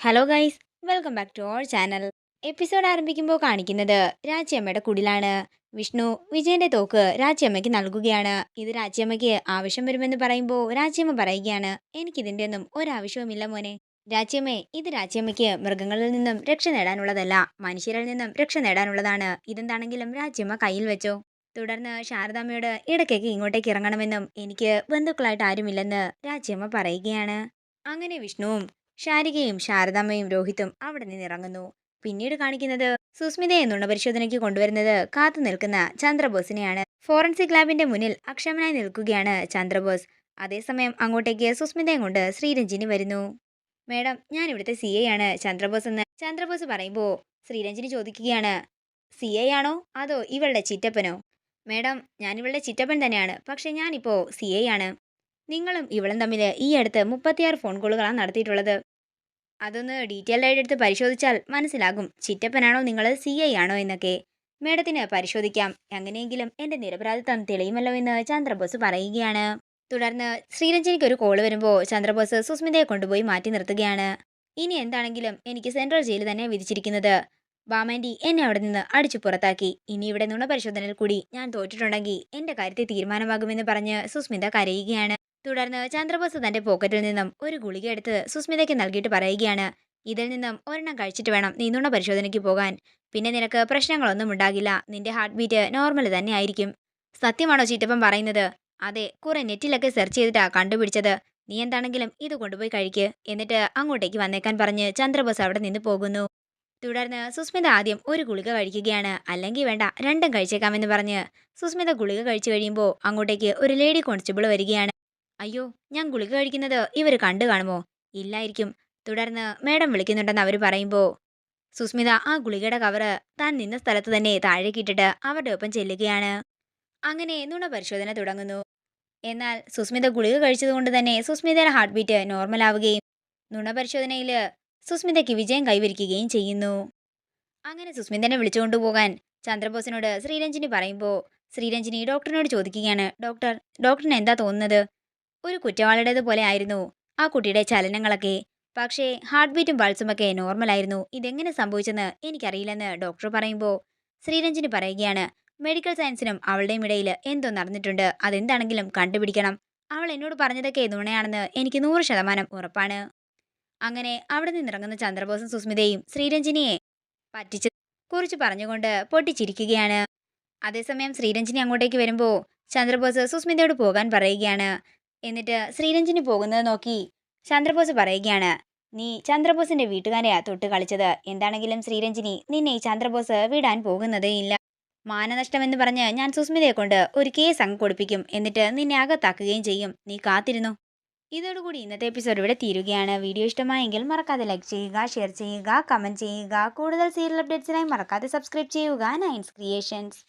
Hello guys welcome back to our channel episode ആരംഭിക്കുമ്പോൾ കാണിക്കുന്നത് രാജ്യമ്മയുടെ കുടിലാണ്. വിഷ്ണു വിജയന്റെ തോക്ക് രാജ്യമ്മയ്ക്ക് നൽകുകയാണ്. ഇത് രാജ്യമ്മയ്ക്ക് ആവശ്യം വരുമെന്ന് പറയുമ്പോൾ രാജ്യമ്മ പറയുകയാണ്. എനിക്ക് എനിക്കിതിന്റെ ഒന്നും ഒരാവശ്യവുമില്ല മോനെ. രാജ്യമ്മ ഇത് രാജ്യമ്മയ്ക്ക് മൃഗങ്ങളിൽ നിന്നും രക്ഷ നേടാനുള്ളതല്ല. മനുഷ്യരിൽ നിന്നും രക്ഷ നേടാനുള്ളതാണ്. ഇതെന്താണെങ്കിലും രാജ്യമ്മ കയ്യിൽ വെച്ചോ. തുടർന്ന് ശാരദാമ്മയോട് ഇടയ്ക്കൊക്കെ ഇങ്ങോട്ടേക്ക് ഇറങ്ങണമെന്നും എനിക്ക് ബന്ധുക്കളായിട്ട് ആരുമില്ലെന്ന് രാജ്യമ്മ പറയുകയാണ്. അങ്ങനെ വിഷ്ണുവും ശാരികയും ശാരദാമ്മയും രോഹിത്തും അവിടെ നിന്ന് ഇറങ്ങുന്നു പിന്നീട് കാണിക്കുന്നത് സുസ്മിതയെ നുണപരിശോധനയ്ക്ക് കൊണ്ടുവരുന്നത് കാത്തു നിൽക്കുന്ന ചന്ദ്രബോസിനെയാണ്. ഫോറൻസിക് ലാബിന്റെ മുന്നിൽ അക്ഷമനായി നിൽക്കുകയാണ് ചന്ദ്രബോസ്. അതേസമയം അങ്ങോട്ടേക്ക് സുസ്മിതയും കൊണ്ട് ശ്രീരഞ്ജിനി വരുന്നു. മേഡം ഞാൻ ഇവിടുത്തെ സി എ ആണ്. ചന്ദ്രബോസ് എന്ന് ചന്ദ്രബോസ് പറയുമ്പോൾ ശ്രീരഞ്ജിനി ചോദിക്കുകയാണ്. സി എ ആണോ? അതോ ഇവളുടെ ചിറ്റപ്പനോ? മേഡം ഞാൻ ഇവളുടെ ചിറ്റപ്പൻ തന്നെയാണ്. പക്ഷേ ഞാനിപ്പോൾ സി എ ആണ്. നിങ്ങളും ഇവളും തമ്മിൽ ഈ അടുത്ത് മുപ്പത്തിയാറ് ഫോൺ കോളുകളാണ് നടത്തിയിട്ടുള്ളത്. അതൊന്ന് ഡീറ്റെയിൽഡ് ആയിട്ട് എടുത്ത് പരിശോധിച്ചാൽ മനസ്സിലാകും ചിറ്റപ്പനാണോ നിങ്ങൾ സി ഐ ആണോ എന്നൊക്കെ. മേഡത്തിന് പരിശോധിക്കാം. എങ്ങനെയെങ്കിലും എന്റെ നിരപരാധിത്വം തെളിയുമല്ലോ എന്ന് ചന്ദ്രബോസ് പറയുകയാണ്. തുടർന്ന് ശ്രീരഞ്ജനിക്ക് ഒരു കോൾ വരുമ്പോൾ ചന്ദ്രബോസ് സുസ്മിതയെ കൊണ്ടുപോയി മാറ്റി നിർത്തുകയാണ്. ഇനി എന്താണെങ്കിലും എനിക്ക് സെൻട്രൽ ജയിൽ തന്നെ വിധിച്ചിരിക്കുന്നത്. ബാമാൻഡി എന്നെ അവിടെ നിന്ന് അടിച്ചു പുറത്താക്കി. ഇനി ഇവിടെ നുണ പരിശോധനയിൽ കൂടി ഞാൻ തോറ്റിട്ടുണ്ടെങ്കിൽ എന്റെ കാര്യത്തിൽ തീരുമാനമാകുമെന്ന് പറഞ്ഞ് സുസ്മിത കരയുകയാണ്. തുടർന്ന് ചന്ദ്രബോസ് തന്റെ പോക്കറ്റിൽ നിന്നും ഒരു ഗുളിക എടുത്ത് സുസ്മിതയ്ക്ക് നൽകിയിട്ട് പറയുകയാണ് ഇതിൽ നിന്നും ഒരെണ്ണം കഴിച്ചിട്ട് വേണം നീ നുണ പരിശോധനയ്ക്ക് പോകാൻ. പിന്നെ നിനക്ക് പ്രശ്നങ്ങളൊന്നും ഉണ്ടാകില്ല. നിന്റെ ഹാർട്ട് ബീറ്റ് നോർമൽ തന്നെ ആയിരിക്കും. സത്യമാണോ ചീറ്റപ്പം പറയുന്നത്? അതെ കുറെ നെറ്റിലൊക്കെ സെർച്ച് ചെയ്തിട്ടാ കണ്ടുപിടിച്ചത്. നീ എന്താണെങ്കിലും ഇത് കൊണ്ടുപോയി കഴിക്ക്. എന്നിട്ട് അങ്ങോട്ടേക്ക് വന്നേക്കാൻ പറഞ്ഞ് ചന്ദ്രബോസ് അവിടെ നിന്ന് പോകുന്നു. തുടർന്ന് സുസ്മിത ആദ്യം ഒരു ഗുളിക കഴിക്കുകയാണ്. അല്ലെങ്കിൽ വേണ്ട രണ്ടും കഴിച്ചേക്കാമെന്ന് പറഞ്ഞ്. സുസ്മിത ഗുളിക കഴിച്ചു കഴിയുമ്പോൾ അങ്ങോട്ടേക്ക് ഒരു ലേഡി കോൺസ്റ്റബിൾ വരികയാണ്. അയ്യോ ഞാൻ ഗുളിക കഴിക്കുന്നത് ഇവർ കണ്ടു കാണുമോ? ഇല്ലായിരിക്കും. തുടർന്ന് മേഡം വിളിക്കുന്നുണ്ടെന്ന് അവർ പറയുമ്പോൾ സുസ്മിത ആ ഗുളികയുടെ കവറ് താൻ നിന്ന സ്ഥലത്ത് തന്നെ താഴേക്കിട്ടിട്ട് അവരുടെ ഒപ്പം ചെല്ലുകയാണ്. അങ്ങനെ നുണ പരിശോധന തുടങ്ങുന്നു. എന്നാൽ സുസ്മിത ഗുളിക കഴിച്ചതുകൊണ്ട് തന്നെ സുസ്മിതയുടെ ഹാർട്ട് ബീറ്റ് നോർമൽ ആവുകയും നുണ പരിശോധനയിൽ സുസ്മിതയ്ക്ക് വിജയം കൈവരിക്കുകയും ചെയ്യുന്നു. അങ്ങനെ സുസ്മിതനെ വിളിച്ചുകൊണ്ടുപോകാൻ ചന്ദ്രബോസിനോട് ശ്രീരഞ്ജിനി പറയുമ്പോൾ ശ്രീരഞ്ജിനി ഡോക്ടറിനോട് ചോദിക്കുകയാണ്. ഡോക്ടർ ഡോക്ടറിന് എന്താ തോന്നുന്നത്? ഒരു കുറ്റവാളിയുടേതുപോലെ ആയിരുന്നു ആ കുട്ടിയുടെ ചലനങ്ങളൊക്കെ. പക്ഷേ ഹാർട്ട് ബീറ്റും പൾസും ഒക്കെ നോർമലായിരുന്നു. ഇതെങ്ങനെ സംഭവിച്ചെന്ന് എനിക്കറിയില്ലെന്ന് ഡോക്ടർ പറയുമ്പോൾ ശ്രീരഞ്ജിനി പറയുകയാണ് മെഡിക്കൽ സയൻസിനും അവളുടെയും ഇടയിൽ എന്തോ നടന്നിട്ടുണ്ട്. അതെന്താണെങ്കിലും കണ്ടുപിടിക്കണം. അവൾ എന്നോട് പറഞ്ഞതൊക്കെ നുണയാണെന്ന് എനിക്ക് നൂറ് ശതമാനം ഉറപ്പാണ്. അങ്ങനെ അവിടെ നിന്നിറങ്ങുന്ന ചന്ദ്രബോസും സുസ്മിതയും ശ്രീരഞ്ജിനിയെ പറ്റിച്ച് കുറിച്ച് പറഞ്ഞുകൊണ്ട് പൊട്ടിച്ചിരിക്കുകയാണ്. അതേസമയം ശ്രീരഞ്ജിനി അങ്ങോട്ടേക്ക് വരുമ്പോൾ ചന്ദ്രബോസ് സുസ്മിതയോട് പോകാൻ പറയുകയാണ് എന്നിട്ട് ശ്രീരഞ്ജിനി പോകുന്നത് നോക്കി ചന്ദ്രബോസ് പറയുകയാണ് നീ ചന്ദ്രബോസിന്റെ വീട്ടുകാരെയാ തൊട്ട് കളിച്ചത്. എന്താണെങ്കിലും ശ്രീരഞ്ജിനി നിന്നെ ഈ ചന്ദ്രബോസ് വിടാൻ പോകുന്നതേ ഇല്ല. മാനനഷ്ടം എന്ന് പറഞ്ഞ് ഞാൻ സുസ്മിതയെ കൊണ്ട് ഒരു കേസ് അങ്ങ് കൊടുപ്പിക്കും. എന്നിട്ട് നിന്നെ അകത്താക്കുകയും ചെയ്യും. നീ കാത്തിരുന്നു. ഇതോടുകൂടി ഇന്നത്തെ എപ്പിസോഡ് ഇവിടെ തീരുകയാണ്. വീഡിയോ ഇഷ്ടമായെങ്കിൽ മറക്കാതെ ലൈക്ക് ചെയ്യുക ഷെയർ ചെയ്യുക കമന്റ് ചെയ്യുക. കൂടുതൽ സീരിയൽ അപ്ഡേറ്റ്സിനായി മറക്കാതെ സബ്സ്ക്രൈബ് ചെയ്യുക. നയൻസ് ക്രിയേഷൻസ്